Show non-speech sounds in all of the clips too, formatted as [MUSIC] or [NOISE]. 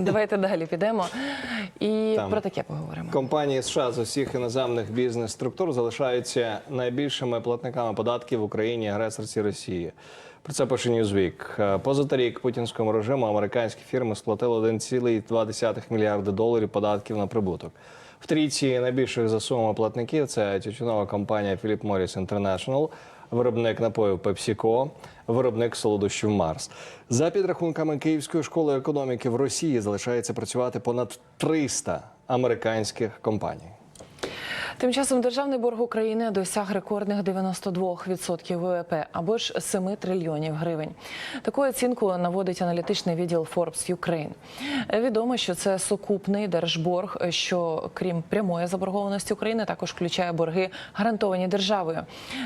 Давайте далі підемо і Там. про таке поговоримо. Компанії США з усіх іноземних бізнес-структур залишаються найбільшими платниками податків в Україні агресорці Росії. Про це пише Newsweek. Е, Позаторік путінському режиму американські фірми сплатили 1,2 мільярди доларів податків на прибуток. В трійці найбільших за сумами платників це тютюнова компанія Philip Morris International, виробник напоїв Пепсіко, виробник солодощів Марс. За підрахунками Київської школи економіки в Росії залишається працювати понад 300 американських компаній. Тим часом державний борг України досяг рекордних 92% ВВП або ж 7 трильйонів гривень. Таку оцінку наводить аналітичний відділ Forbes Ukraine. Відомо, що це сукупний держборг, що крім прямої заборгованості України, також включає борги, гарантовані державою.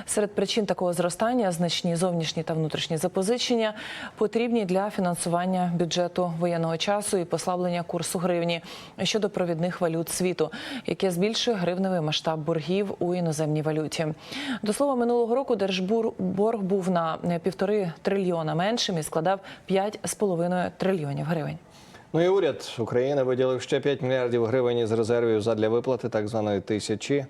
Серед причин такого зростання значні зовнішні та внутрішні запозичення потрібні для фінансування бюджету воєнного часу і послаблення курсу гривні щодо провідних валют світу, яке збільшує гривневий масштаб боргів у іноземній валюті. До слова, минулого року держборг був на півтори трильйона меншим і складав 5,5 трильйонів гривень. Ну і уряд України виділив ще 5 мільярдів гривень із резервів задля виплати так званої тисячі е,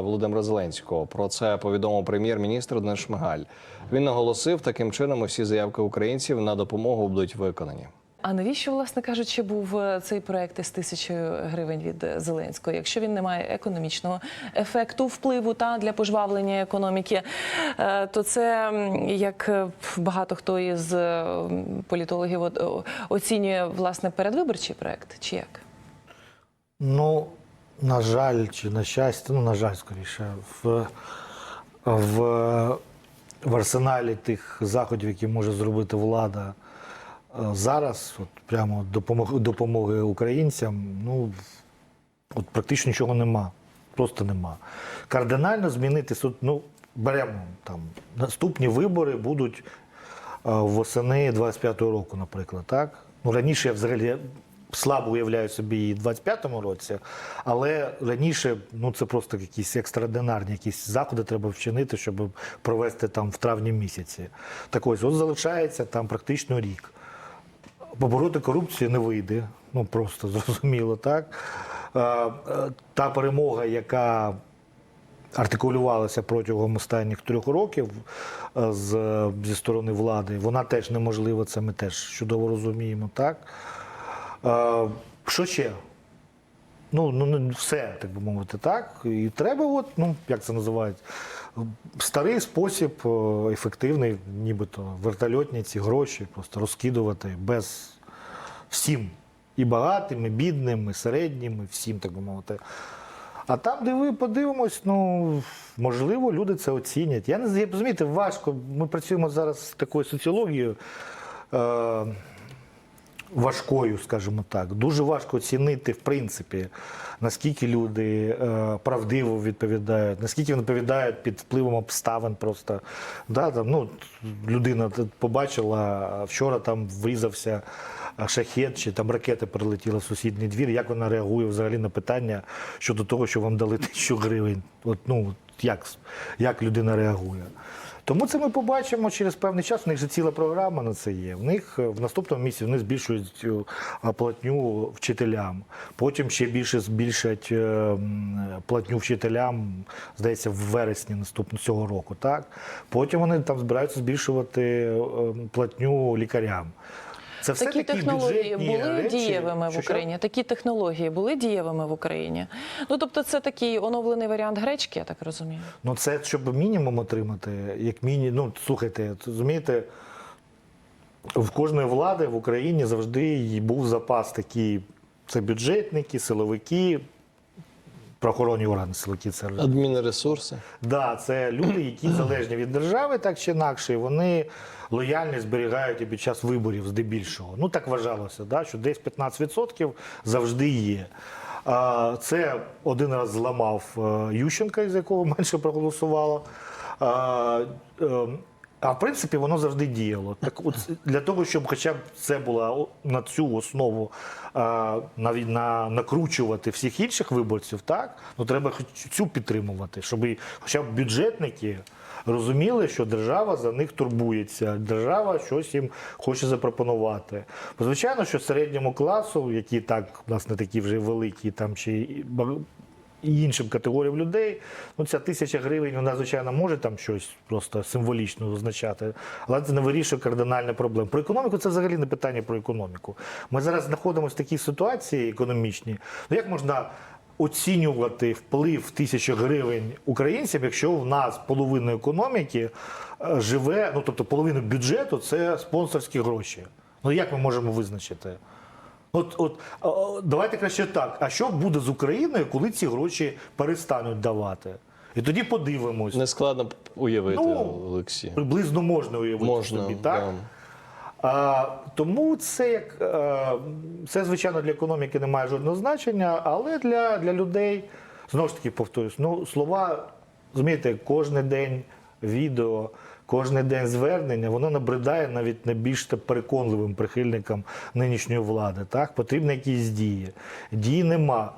Володимира Зеленського. Про це повідомив прем'єр-міністр Денис Шмигаль. Він наголосив, таким чином усі заявки українців на допомогу будуть виконані. А навіщо, власне кажучи, був е, цей проект із тисячою гривень від е, Зеленського? Якщо він не має економічного ефекту впливу та для пожвавлення економіки, е, то це як багато хто із політологів оцінює власне передвиборчий проект, чи як? Ну, на жаль, чи на щастя, ну, на жаль, скоріше, в, в, в арсеналі тих заходів, які може зробити влада зараз, от прямо допомоги, допомоги українцям, ну, от практично нічого нема. Просто нема. Кардинально змінити суд, ну, беремо там наступні вибори будуть восени 25-го року, наприклад. Так? Ну, раніше я взагалі слабо уявляю собі і в 25-му році, але раніше ну, це просто якісь екстраординарні якісь заходи треба вчинити, щоб провести там в травні місяці. Так ось, от залишається там практично рік. Побороти корупцію не вийде, ну просто [LAUGHS] зрозуміло, так. Е, е, Та перемога, яка артикулювалася протягом останніх трьох років е, з, зі сторони влади, вона теж неможлива, це ми теж чудово розуміємо, так. Що ще? Ну, ну не все, так би мовити, так. І треба, от, ну, як це називають, старий спосіб, е, ефективний, нібито вертольотні ці гроші просто розкидувати без всім. І багатим, і бідним, і середнім, і всім, так би мовити. А там, де ви подивимось, ну можливо, люди це оцінять. Я не розумієте, важко. Ми працюємо зараз з такою соціологією. Е- важкою, скажімо так. Дуже важко оцінити, в принципі, наскільки люди е, правдиво відповідають, наскільки вони відповідають під впливом обставин. Просто да, там, ну, людина побачила, вчора там врізався шахет, чи там ракета прилетіла в сусідній двір. Як вона реагує взагалі на питання щодо того, що вам дали тисячу гривень? От, ну, як, як людина реагує? Тому це ми побачимо через певний час. У них же ціла програма на це є. В них е, в наступному місяці вони збільшують е, платню вчителям. Потім ще більше збільшать е, платню вчителям, здається, в вересні наступного цього року. Так потім вони там збираються збільшувати платню лікарям. Це все Такі такі технології були речі. дієвими в Україні. Що? Такі технології були дієвими в Україні. Ну тобто, це такий оновлений варіант гречки, я так розумію. Ну, це щоб мінімум отримати, як мінімум. Ну, слухайте, розумієте, в кожної влади в Україні завжди був запас такі: це бюджетники, силовики, правоохоронні органи, силовики це Адмінресурси. Да, це люди, які [CLEARS THROAT] залежні від держави, так чи інакше, і вони лояльність зберігають і під час виборів здебільшого. Ну так вважалося, да, що десь 15% завжди є. Це один раз зламав е, Ющенка, з якого [LAUGHS] менше проголосувало. А, в принципі, воно завжди діяло. Так от для того, щоб хоча б це була на цю основу а, навіть на накручувати всіх інших виборців, так ну треба хоч цю підтримувати, щоб хоча б бюджетники розуміли, що держава за них турбується, держава щось їм хоче запропонувати. Бо, звичайно, що середньому класу, які так у нас не такі вже великі, там чи і іншим категоріям людей. Ну, ця тисяча гривень, вона, звичайно, може там щось просто символічно означати, але це не вирішує кардинальні проблеми. Про економіку це взагалі не питання про економіку. Ми зараз знаходимося в такій ситуації економічній. Ну як можна оцінювати вплив тисячі гривень українцям, якщо в нас половина економіки е, живе, ну тобто половина бюджету це спонсорські гроші. Ну як ми можемо визначити? От, от давайте краще так. А що буде з Україною, коли ці гроші перестануть давати? І тоді подивимось. Нескладно уявити, Ну, Олексій. Приблизно можна уявити Можна, собі, так? да. А, тому це як е, це, звичайно, для економіки не має жодного значення, але для, для людей знову ж таки повторюсь, ну слова, розумієте, кожен день відео, кожен день звернення, воно набридає навіть найбільш переконливим прихильникам нинішньої влади. Так, потрібні якісь дії. Дії нема.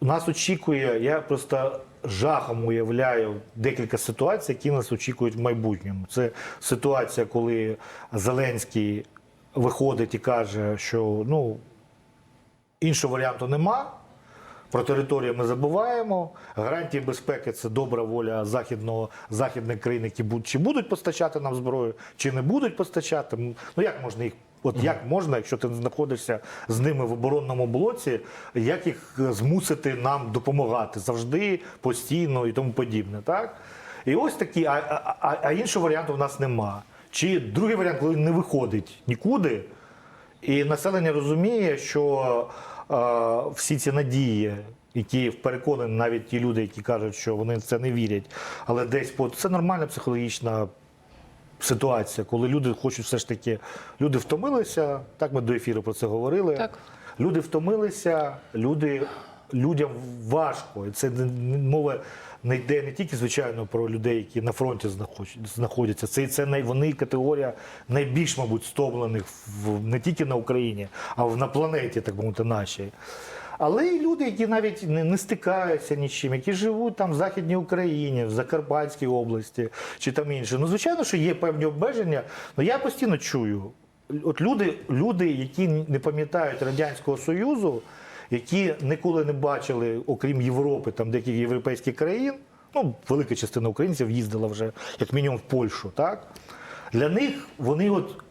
Нас очікує, я просто жахом уявляю декілька ситуацій, які нас очікують в майбутньому. Це ситуація, коли Зеленський виходить і каже, що ну, іншого варіанту нема. Про територію ми забуваємо. Гарантії безпеки це добра воля західного західних країн, які будуть чи будуть постачати нам зброю, чи не будуть постачати. Ну як можна їх? От як можна, якщо ти знаходишся з ними в оборонному блоці, як їх е, змусити нам допомагати завжди, постійно і тому подібне, так? І ось такі, а, а, а, іншого варіанту в нас нема. Чи другий варіант, коли не виходить нікуди, і населення розуміє, що всі ці надії, які переконані навіть ті люди, які кажуть, що вони в це не вірять, але десь по це нормальна психологічна ситуація, коли люди хочуть все ж таки, люди втомилися. Так ми до ефіру про це говорили. Так. Люди втомилися, люди, людям важко. І це мова не йде не тільки, звичайно, про людей, які на фронті знаход- знаходяться. Це, це най, вони категорія найбільш, мабуть, стомлених в, не тільки на Україні, а на планеті, так мовити, нашій. Але і люди, які навіть не, не стикаються нічим, які живуть там в Західній Україні, в Закарпатській області чи там інше. Ну, звичайно, що є певні обмеження. Ну я постійно чую. От люди, люди, які не пам'ятають Радянського Союзу, які ніколи не бачили, окрім Європи, там деяких європейських країн, ну, велика частина українців їздила вже як мінімум в Польщу, так? Для них вони от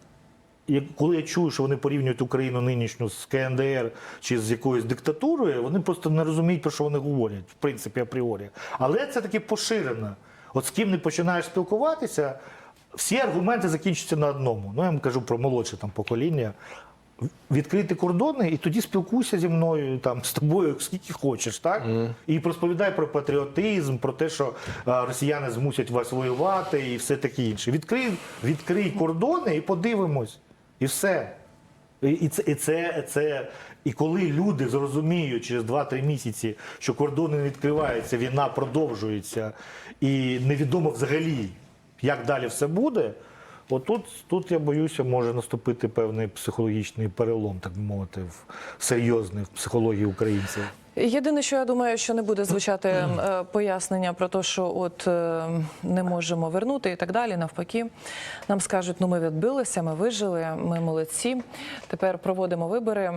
коли я чую, що вони порівнюють Україну нинішню з КНДР чи з якоюсь диктатурою, вони просто не розуміють, про що вони говорять, в принципі, апріорі. Але це таки поширено. От з ким не починаєш спілкуватися, всі аргументи закінчуються на одному. Ну, я вам кажу про молодше там покоління. Відкрити кордони і тоді спілкуйся зі мною там з тобою скільки хочеш, так і розповідай про патріотизм, про те, що а, росіяни змусять вас воювати і все таке інше. Відкрий, відкрий кордони і подивимось, і все. І, і, це, і, це, це, і коли люди зрозуміють через 2-3 місяці, що кордони не відкриваються, війна продовжується, і невідомо взагалі, як далі все буде. Отут тут я боюся, може наступити певний психологічний перелом, так би мовити, в серйозний в психології українців. Єдине, що я думаю, що не буде звучати е, пояснення про те, що от е, не можемо вернути і так далі. Навпаки, нам скажуть, ну ми відбилися, ми вижили, ми молодці. Тепер проводимо вибори, е,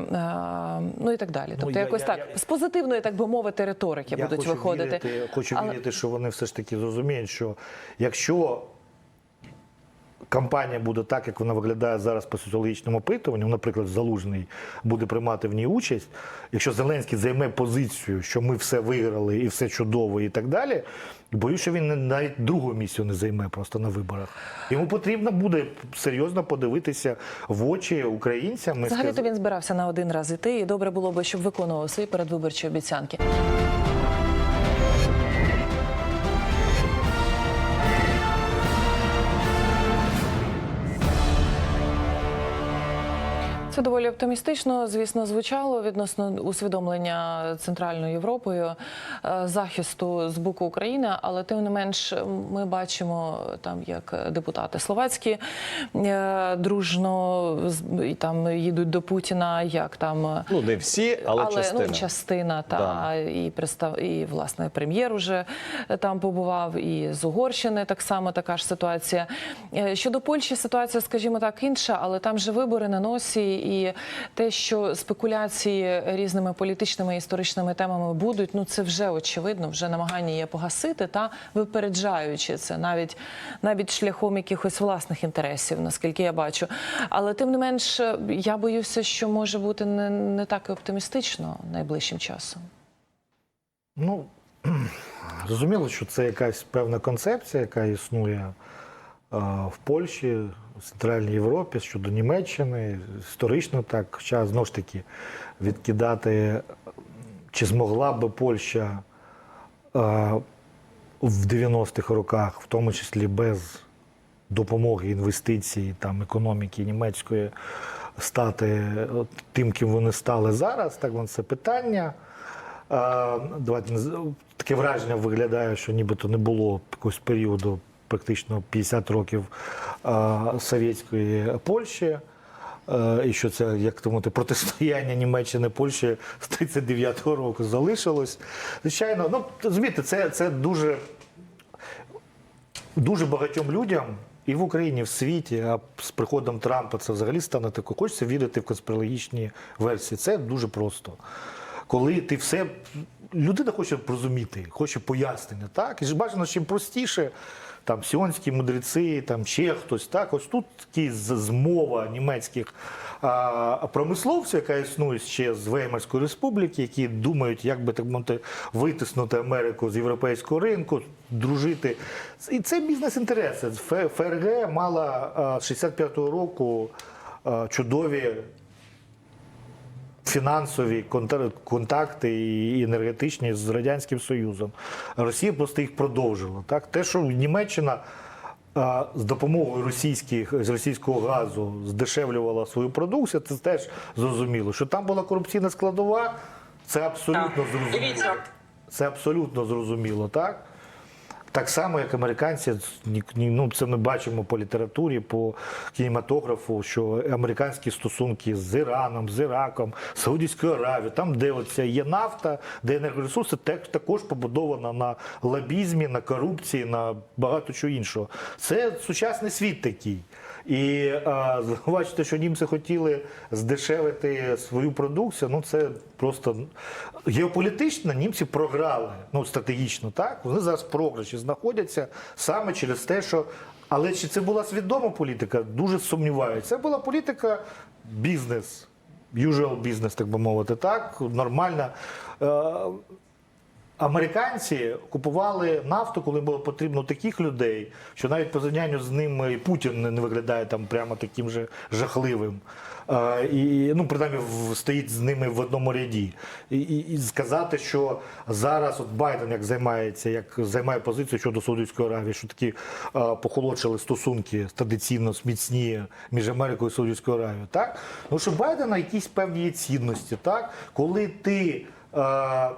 ну і так далі. Тобто, я- якось я- так я- з позитивної, так би мовити, риторики Я будуть хочу виходити. Вірити, хочу Але- вірити, що вони все ж таки зрозуміють, що якщо кампанія буде так, як вона виглядає зараз по соціологічному опитуванню, наприклад, Залужний буде приймати в ній участь, якщо Зеленський займе позицію, що ми все виграли і все чудово, і так далі. Боюсь, що він навіть другу місію не займе просто на виборах. Йому потрібно буде серйозно подивитися в очі українцям. Взагалі-то він збирався на один раз іти, і добре було би, щоб виконував свої передвиборчі обіцянки. Це доволі оптимістично, звісно, звучало відносно усвідомлення Центральною Європою е, захисту з боку України, але тим не менш ми бачимо там, як депутати словацькі е, дружно там їдуть до Путіна, як там. е, Ну, не всі, але, частина. Ну, частина та Да. і представ і власне прем'єр уже там побував, і з Угорщини так само така ж ситуація. Щодо Польщі, ситуація, скажімо так, інша, але там же вибори на носі, і те, що спекуляції різними політичними і історичними темами будуть, ну це вже очевидно, вже намагання є погасити та випереджаючи це навіть навіть шляхом якихось власних інтересів, наскільки я бачу. Але тим не менш, я боюся, що може бути не, не так і оптимістично найближчим часом. Ну, [CLEARS THROAT] зрозуміло, що це якась певна концепція, яка існує в Польщі, в Центральній Європі щодо Німеччини, історично так. Хоча знову ж таки відкидати, чи змогла би Польща е, в 90-х роках, в тому числі без допомоги інвестицій, там економіки німецької, стати тим, ким вони стали зараз, так вон це питання. А, Давайте таке враження виглядає, що нібито не було якогось періоду, практично 50 років совєтської Польщі. І що це, як то мовити, протистояння Німеччини Польщі з 39-го року залишилось. Звичайно, ну розумієте, це, це дуже дуже багатьом людям і в Україні, і в світі, а з приходом Трампа це взагалі стане тако. Хочеться вірити в конспірологічні версії. Це дуже просто. Коли ти все. Людина хоче розуміти, хоче пояснення, так? І ж бажано чим простіше, там сіонські мудреці, там ще хтось. Так, ось тут такі змова німецьких а, промисловців, яка існує ще з Веймарської республіки, які думають, як би так мовити, витиснути Америку з європейського ринку, дружити. І це бізнес-інтереси. ФРГ мала а, 65-го року чудові фінансові контакти і енергетичні з радянським Союзом. Росія просто їх продовжила. Так, те, що Німеччина з допомогою російських з російського газу здешевлювала свою продукцію, це теж зрозуміло. Що там була корупційна складова, це абсолютно зрозуміло. Це абсолютно зрозуміло, так? Так само, як американці, ну, це ми бачимо по літературі, по кінематографу, що американські стосунки з Іраном, з Іраком, Саудівською Аравією, там, де оця є нафта, де енергоресурси, так- також побудована на лобізмі, на корупції, на багато чого іншого. Це сучасний світ такий. І а, [LAUGHS] бачите, що німці хотіли здешевити свою продукцію. Ну це просто геополітично німці програли. Ну стратегічно, так вони зараз програші знаходяться саме через те, що. Але чи це була свідома політика? Дуже сумніваюся. Це була політика бізнес, usual бізнес, так би мовити, так нормальна. Американці купували нафту, коли було потрібно таких людей, що навіть по порівнянню з ними і Путін не- виглядає там прямо таким же жахливим. І ну, принаймні, стоїть з ними в одному ряді. І, і, і сказати, що зараз от Байден як займається, як займає позицію щодо Саудівської Аравії, що такі е, похолодшили стосунки традиційно міцні між Америкою і Саудівською Аравією. Так? Ну що Байдена якісь певні цінності, так? коли ти. Е,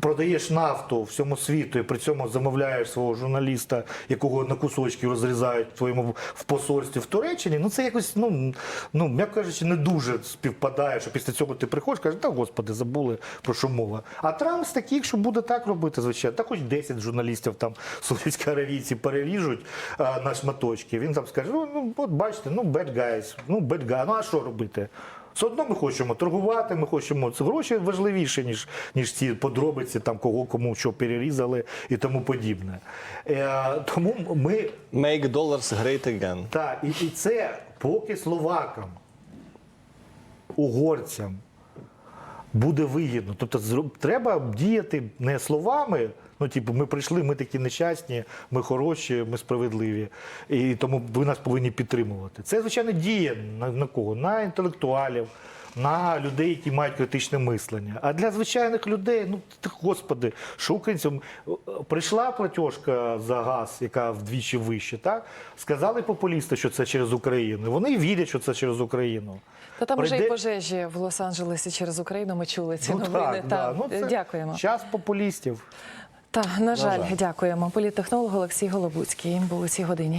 продаєш нафту всьому світу і при цьому замовляєш свого журналіста, якого на кусочки розрізають в твоєму в посольстві в Туреччині, ну це якось, ну, ну м'яко кажучи, не дуже співпадає, що після цього ти приходиш, кажеш, та господи, забули про що мова. А Трамп з таких, що буде так робити, звичайно, та хоч 10 журналістів там саудівські аравійці переріжуть а, на шматочки. Він там скаже: ну, ну от бачите, ну bad guys, ну bad guy, ну а що робити? Все одно ми хочемо торгувати, ми хочемо це гроші важливіше, ніж, ніж ці подробиці, там кого кому що перерізали і тому подібне. Е, тому ми Make dollars great again. так, і, і це поки словакам, угорцям буде вигідно. Тобто треба діяти не словами. Ну, типу, ми прийшли, ми такі нещасні, ми хороші, ми справедливі, і тому ви нас повинні підтримувати. Це, звичайно, діє на, на кого? На інтелектуалів, на людей, які мають критичне мислення. А для звичайних людей, ну ти, господи, що українцям прийшла платіжка за газ, яка вдвічі вище, так сказали популісти, що це через Україну. Вони вірять, що це через Україну. Та там вже і пожежі в Лос-Анджелесі через Україну. Ми чули ці Ну, новини. так, Та, да. ну, це Дякуємо. Час популістів. Та на жаль, жаль. дякуємо. Політтехнолог Олексій Голобуцький був у цій годині.